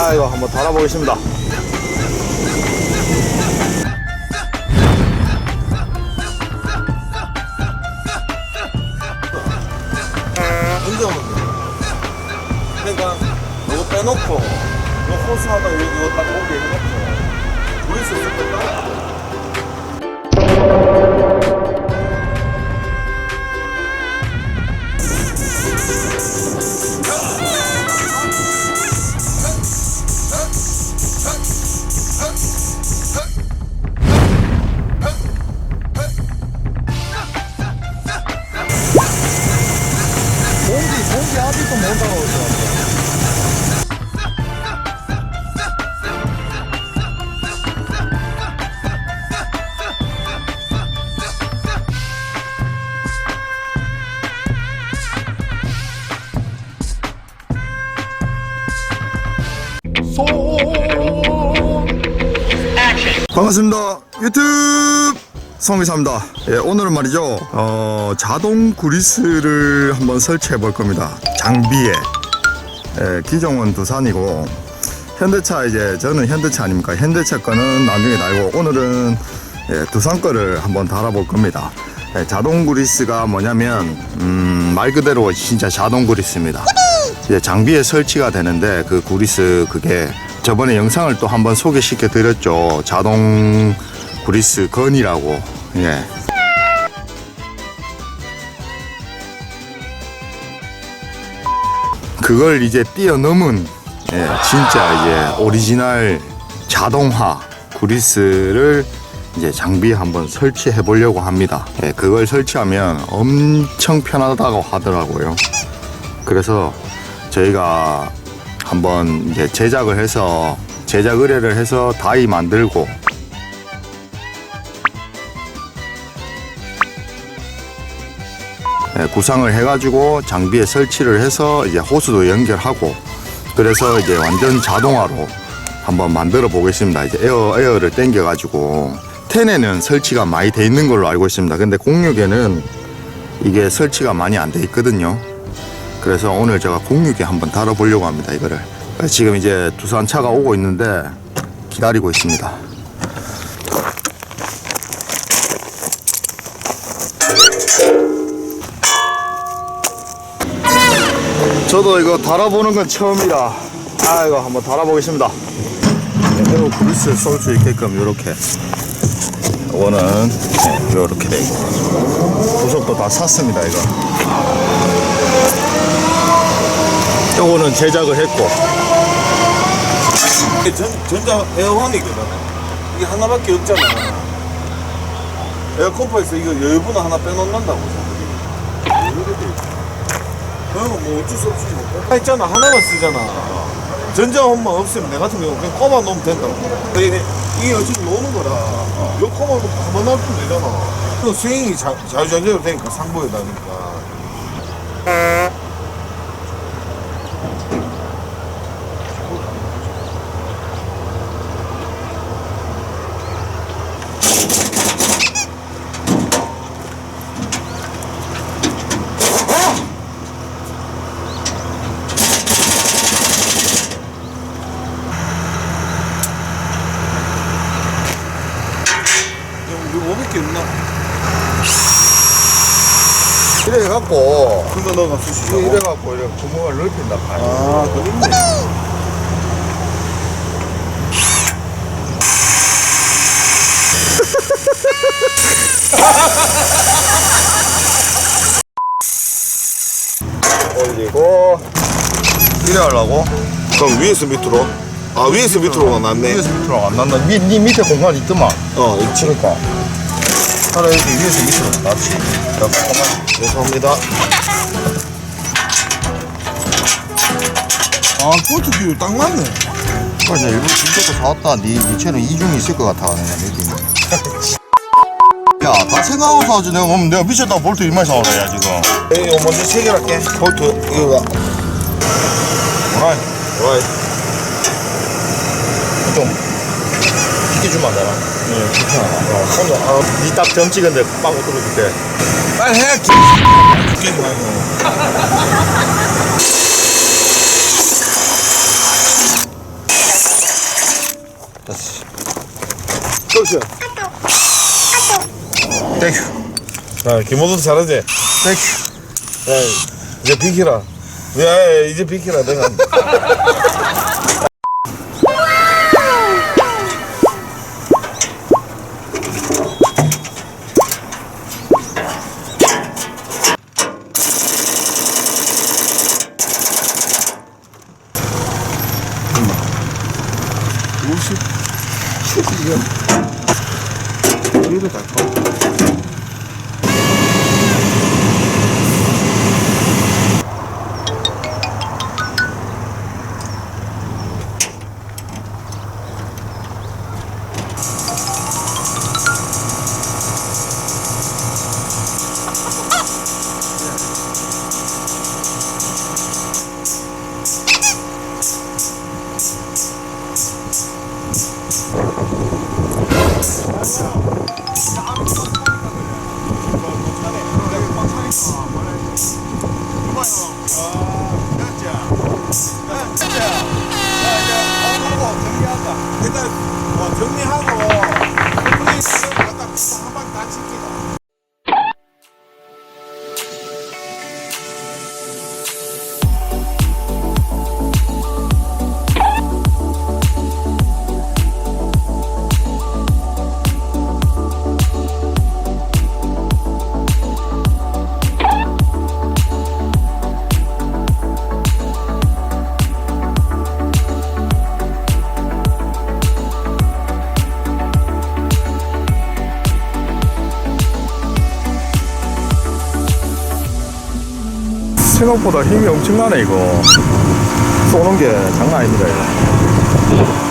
아 이거 한번 달아보겠습니다? 그러니까 빼놓고 이 호스 하나 여기 이거 딱 오게 해놓고 우리 쓸 거다. 공기 반갑습니다. 유튜브 성기사입니다. 예, 오늘은 말이죠. 어, 자동 구리스를 한번 설치해 볼 겁니다. 장비에. 예, 기종은 두산이고 현대차 이제 저는 현대차 아닙니까? 현대차 거는 나중에 달고 오늘은 예, 두산 거를 한번 달아볼 겁니다. 예, 자동 구리스가 뭐냐면 음, 말 그대로 진짜 자동 구리스입니다. 이제 장비에 설치가 되는데 그 구리스 그게 저번에 영상을 또 한번 소개시켜 드렸죠. 자동 구리스 건이라고. 예. 그걸 이제 뛰어넘은 예, 진짜 이제 오리지널 자동화 구리스를 이제 장비에 한번 설치해 보려고 합니다. 예, 그걸 설치하면 엄청 편하다고 하더라고요. 그래서 저희가 한번 이제 제작을 해서 제작 의뢰를 해서 다이 만들고 예, 구상을 해가지고 장비에 설치를 해서 이제 호스도 연결하고 그래서 이제 완전 자동화로 한번 만들어 보겠습니다. 이제 에어 에어를 당겨 가지고 10에는 설치가 많이 돼 있는 걸로 알고 있습니다. 근데 06에는 이게 설치가 많이 안 돼 있거든요. 그래서 오늘 제가 06에 한번 달아보려고 합니다. 이거를 지금 이제 두산 차가 오고 있는데 기다리고 있습니다. 저도 이거 달아보는 건 처음이라 아 이거 한번 달아보겠습니다. 이거 그리스 쏠수 있게끔 이렇게 이거는 이렇게 돼 있고 부속도 다 샀습니다 이거. 요거는 제작을 했고 전, 전자 에어컨이거든. 이게 하나밖에 없잖아. 에어컨파에서 이거 여유분을 하나 빼놓는다고. 그럼 뭐 어쩔 수 없이 뭐. 아, 있잖아. 하나만 쓰잖아. 전자홈만 없으면 내 같은 경우 그냥 꼽아 놓으면 된다고. 이게, 이게 어차피 노는 거라. 요 놓고 가만 놔두면 되잖아. 그 스윙이 자, 자유자재로 되니까 상부에 다니까. 이거 500개 없나? 이래 갖고 큰거 넣어가 쓰시죠. 이래 갖고 이래 구멍을 넓힌다 봐요. 아, 그거 있네. 올리고 이래 하려고 그럼 위에서 밑으로? 아, 위에서 밑으로가 낫네. 위에서 밑으로 안 난다. 밑, 니 밑에 공간 있더만. 어, 있지. 그러니까 차라리 이렇게 위에서 밑으로. 자, 잠깐만. 죄송합니다. 아, 포트 뷰딱 맞네. 아, 나 일부러 진짜도 사왔다. 니, 니 채는 이중이 있을 것 같아. 그냥 느낌이. 야, 다 생각하고 사지. 내가 보면 내가 미쳤다고 볼트 이마에 사오라, 야, 지금. 이거 먼저 체결할게. 볼트, 이거가. 뭐라, 와이. 좀. 비켜주면 안 되나? 응, 좋다. 어, 오늘, 아, 니딱 점 찍은데 빵 떨어질 때. 빨리 해! 웃기지 말고. 다시. 또쉬 땡큐. 아, 김호도 잘하지? 땡큐. 야, 이제 비키라. 야, 이제 비키라. 내가. 緩めたら Yeah. 생각보다 힘이 엄청나네 이거 쏘는 게 장난 아닙니다 이거.